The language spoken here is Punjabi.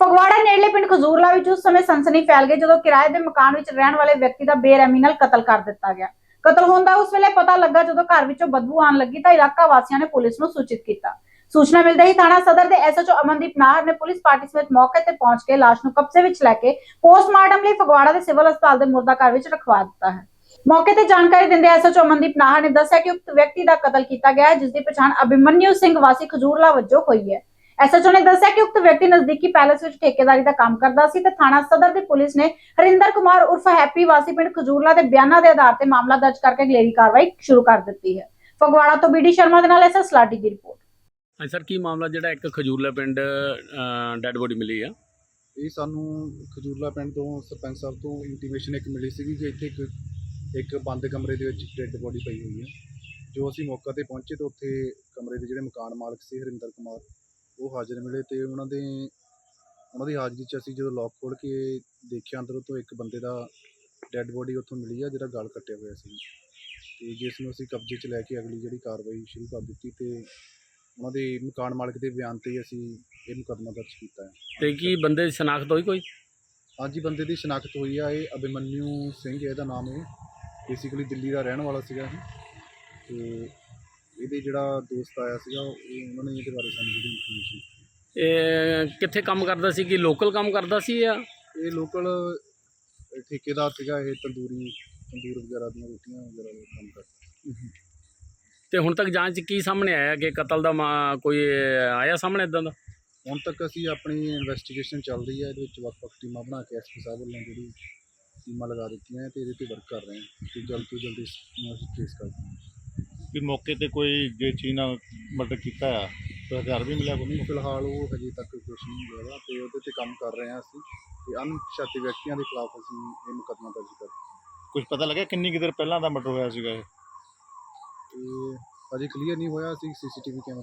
ਫਗਵਾੜਾ ਨੇੜਲੇ ਪਿੰਡ ਖਜ਼ੂਰਲਾ ਵਿੱਚ ਉਸ ਸਮੇਂ ਸਨਸਨੀ ਫੈਲ ਗਈ ਜਦੋਂ ਕਿਰਾਏ ਦੇ ਮਕਾਨ ਵਿੱਚ ਰਹਿਣ ਵਾਲੇ ਵਿਅਕਤੀ ਦਾ ਬੇਰਹਿਮੀ ਨਾਲ ਕਤਲ ਕਰ ਦਿੱਤਾ ਗਿਆ। ਕਤਲ ਹੋਣ ਦਾ ਉਸ ਵੇਲੇ ਪਤਾ ਲੱਗਾ ਜਦੋਂ ਘਰ ਵਿੱਚੋਂ ਬਦਬੂ ਆਉਣ ਲੱਗੀ ਤਾਂ ਇਲਾਕਾ ਵਾਸੀਆਂ ਨੇ ਪੁਲਿਸ ਨੂੰ ਸੂਚਿਤ ਕੀਤਾ। ਸੂਚਨਾ ਮਿਲਦੇ ਹੀ ਥਾਣਾ ਸਦਰ ਦੇ ਐਸਐਚਓ ਅਮਨਦੀਪ ਨਾਹਰ ਨੇ ਪੁਲਿਸ ਪਾਰਟੀ ਸਮੇਤ ਮੌਕੇ ਤੇ ਪਹੁੰਚ ਕੇ ਲਾਸ਼ ਨੂੰ ਕਬਜ਼ੇ ਵਿੱਚ ਲੈ ਕੇ ਪੋਸਟਮਾਰਟਮ ਲਈ ਫਗਵਾੜਾ ਦੇ ਸਿਵਲ ਹਸਪਤਾਲ ਦੇ ਮੁਰਦਾ ਘਰ ਵਿੱਚ ਰਖਵਾ ਦਿੱਤਾ ਹੈ। ਮੌਕੇ ਤੇ ਜਾਣਕਾਰੀ ਦਿੰਦੇ ਐਸਐਚਓ ਅਮਨਦੀਪ ਨਾਹਰ ਨੇ ਦੱਸਿਆ ਕਿ ਉਕਤ ਵਿਅਕਤੀ ਦਾ ਕਤਲ ਕੀਤਾ ਗਿਆ ਹੈ ਜਿਸ ਦੀ ਪਛਾਣ ਅਭਿਮਨਯੂ ਸਿੰਘ ਵਾਸੀ ਖਜੂਰਲਾ ਵਜੋਂ ਹੋਈ ਹੈ। ਐਸਐਚਓ ਨੇ ਦੱਸਿਆ ਕਿ ਉਕਤ ਵਿਅਕਤੀ ਨਜ਼ਦੀਕੀ ਪੈਲੇਸ ਵਿੱਚ ਠੇਕੇਦਾਰੀ ਦਾ ਕੰਮ ਕਰਦਾ ਸੀ ਤੇ ਥਾਣਾ ਸਦਰ ਦੀ ਪੁਲਿਸ ਨੇ ਹਰਿੰਦਰ ਕੁਮਾਰ ਉਰਫ ਹੈਪੀ ਵਾਸੀ ਪਿੰਡ ਖਜੂਰਲਾ ਦੇ ਬਿਆਨਾਂ ਦੇ ਆਧਾਰ ਤੇ ਮਾਮਲਾ ਦਰਜ ਕਰਕੇ ਅਗਲੇਰੀ ਕਾਰਵਾਈ ਸ਼ੁਰੂ ਕਰ ਦਿੱਤੀ ਹੈ। ਫਗਵਾੜਾ ਤੋਂ ਬੀਡੀ ਸ਼ਰਮਾ ਦੇ ਨਾਲ ਐਸਐਸ ਲਾਡੀ ਦੀ ਰਿਪੋਰਟ। ਹਾਂਜੀ ਸਰ ਕੀ ਮਾਮਲਾ ਜਿਹੜਾ ਇੱਕ ਖਜੂਰਲਾ ਪਿੰਡ ਡੈੱਡ ਬੋਡੀ ਮਿਲੀ ਆ? ਇਹ ਸਾਨੂੰ ਖਜੂਰਲਾ ਪਿੰਡ ਤੋਂ ਸਰਪੰਚ ਸਾਹਿਬ ਤੋਂ ਇੰਟੀਮੇਸ਼ਨ ਇੱਕ ਮਿਲੀ ਸੀਗੀ ਕਿ ਇੱਥੇ ਇੱਕ ਇੱਕ ਬੰਦ ਕਮਰੇ ਦੇ ਵਿੱਚ ਡੈੱਡ ਬੋਡੀ ਪਈ ਹੋਈ ਹੈ ਜੋ ਅਸੀਂ ਮੌਕਾ ਤੇ ਪਹੁੰਚੇ ਤਾਂ ਉੱਥੇ ਕਮਰੇ ਦੇ ਜਿਹੜੇ ਮਕਾਨ ਮਾਲਕ ਸੀ ਹਰਿੰਦਰ ਕੁਮਾਰ ਉਹ ਹਾਜ਼ਰ ਮਿਲੇ ਤੇ ਉਹਨਾਂ ਦੇ ਉਹਨਾਂ ਦੀ ਹਾਜ਼ਰੀ 'ਚ ਅਸੀਂ ਜਦੋਂ ਲੋਕ ਖੋਲ੍ਹ ਕੇ ਦੇਖਿਆ ਅੰਦਰੋਂ ਤੋਂ ਇੱਕ ਬੰਦੇ ਦਾ ਡੈੱਡ ਬੋਡੀ ਉੱਥੋਂ ਮਿਲੀ ਆ ਜਿਹੜਾ ਗਲ ਕੱਟਿਆ ਹੋਇਆ ਸੀ। ਤੇ ਜਿਸ ਨੂੰ ਅਸੀਂ ਕਬਜ਼ੇ 'ਚ ਲੈ ਕੇ ਅਗਲੀ ਜਿਹੜੀ ਕਾਰਵਾਈ ਸ਼ੁਰੂ ਕਰ ਦਿੱਤੀ ਤੇ ਉਹਨਾਂ ਦੇ ਮਕਾਨ ਮਾਲਕ ਦੇ ਬਿਆਨ ਤੇ ਅਸੀਂ ਇਹ ਮੁਕੱਦਮਾ ਦਰਜ ਕੀਤਾ ਹੈ। ਤੇ ਕੀ ਬੰਦੇ ਦੀ ਸ਼ਨਾਖਤ ਹੋਈ ਕੋਈ? ਹਾਂਜੀ ਬੰਦੇ ਦੀ ਸ਼ਨਾਖਤ ਹੋਈ ਆ ਇਹ ਅਭਿਮਨਿਊ ਸਿੰਘ ਇਹਦਾ ਨਾਮ ਹੈ ਬੇਸਿਕਲੀ ਦਿੱਲੀ ਦਾ ਰਹਿਣ ਵਾਲਾ ਸੀਗਾ ਇਹ। ਤੇ ਇਹਦੇ ਜਿਹੜਾ ਦੋਸਤ ਆਇਆ ਸੀਗਾ ਉਹ ਉਹਨਾਂ ਨੇ ਇਹਦੇ ਬਾਰੇ ਸਾਨੂੰ ਜਿਹੜੀ ਇਨਫੋਰਮੇਸ਼ਨ ਇਹ ਕਿੱਥੇ ਕੰਮ ਕਰਦਾ ਸੀ? ਕਿ ਲੋਕਲ ਕੰਮ ਕਰਦਾ ਸੀ ਜਾਂ? ਇਹ ਲੋਕਲ ਠੇਕੇਦਾਰ ਸੀਗਾ ਇਹ ਤੰਦੂਰੀ ਤੰਦੂਰ ਵਗੈਰਾ ਦੀਆਂ ਰੋਟੀਆਂ ਵਗੈਰਾ ਦਾ ਕੰਮ ਕਰਦਾ ਤੇ ਹੁਣ ਤੱਕ ਜਾਂਚ 'ਚ ਕੀ ਸਾਹਮਣੇ ਆਇਆ ਕਿ ਕਤਲ ਦਾ ਮਾ- ਕੋਈ ਆਇਆ ਸਾਹਮਣੇ ਇਦਾਂ ਦਾ? ਹੁਣ ਤੱਕ ਅਸੀਂ ਆਪਣੀ ਇਨਵੈਸਟੀਗੇਸ਼ਨ ਚੱਲ ਰਹੀ ਹੈ ਇਹਦੇ ਵਿੱਚ ਵੱਖ-ਵੱਖ ਟੀਮਾਂ ਬਣਾ ਕੇ ਐਸਪੀ ਸਾਹਿਬ ਵੱਲੋਂ ਜਿਹੜੀ ਟੀਮਾਂ ਲਗਾ ਦਿੱਤੀਆਂ ਹੈ ਤੇ ਇਹਦੇ ਤੇ ਵਰਕ ਕਰ ਰਹੇ ਹਾਂ। ਕਿ ਜਲਦ ਤੋਂ ਜਲਦ ਇਸ ਨੂੰ ਅਸੀਂ ਟ੍ਰੇਸ ਕਰ ਦਈਏ ਵੀ ਮੌਕੇ ਤੇ ਕੋਈ ਜੇ ਚੀਜ਼ ਨਾਲ ਮਰਡਰ ਕੀਤਾ ਆ ਤਾਂ ਹਥਿਆਰ ਵੀ ਮਿਲਿਆ ਕੋਈ? ਫਿਲਹਾਲ ਉਹ ਹਜੇ ਤੱਕ ਕੁਝ ਨਹੀਂ ਹੋਇਆ ਤੇ ਉਹਦੇ ਤੇ ਕੰਮ ਕਰ ਰਹੇ ਹਾਂ ਅਸੀਂ ਤੇ ਅਣਪਛਾਤੇ ਵਿਅਕਤੀਆਂ ਦੇ ਖਿਲਾਫ ਅਸੀਂ ਇਹ ਮੁਕੱਦਮਾ ਦਰਜ ਕਰ ਕੁਝ ਪਤਾ ਲੱਗਿਆ ਕਿੰਨੀ ਕੁ ਦੇਰ ਪਹਿਲਾਂ ਦਾ ਮਰਡਰ ਹੋਇਆ ਸੀਗਾ ਇਹ? ਤੇ ਅਜੇ ਕਲੀਅਰ ਨਹੀਂ ਹੋਇਆ ਅਸੀਂ ਸੀਸੀਟੀਵੀ ਕੈਮਰੇ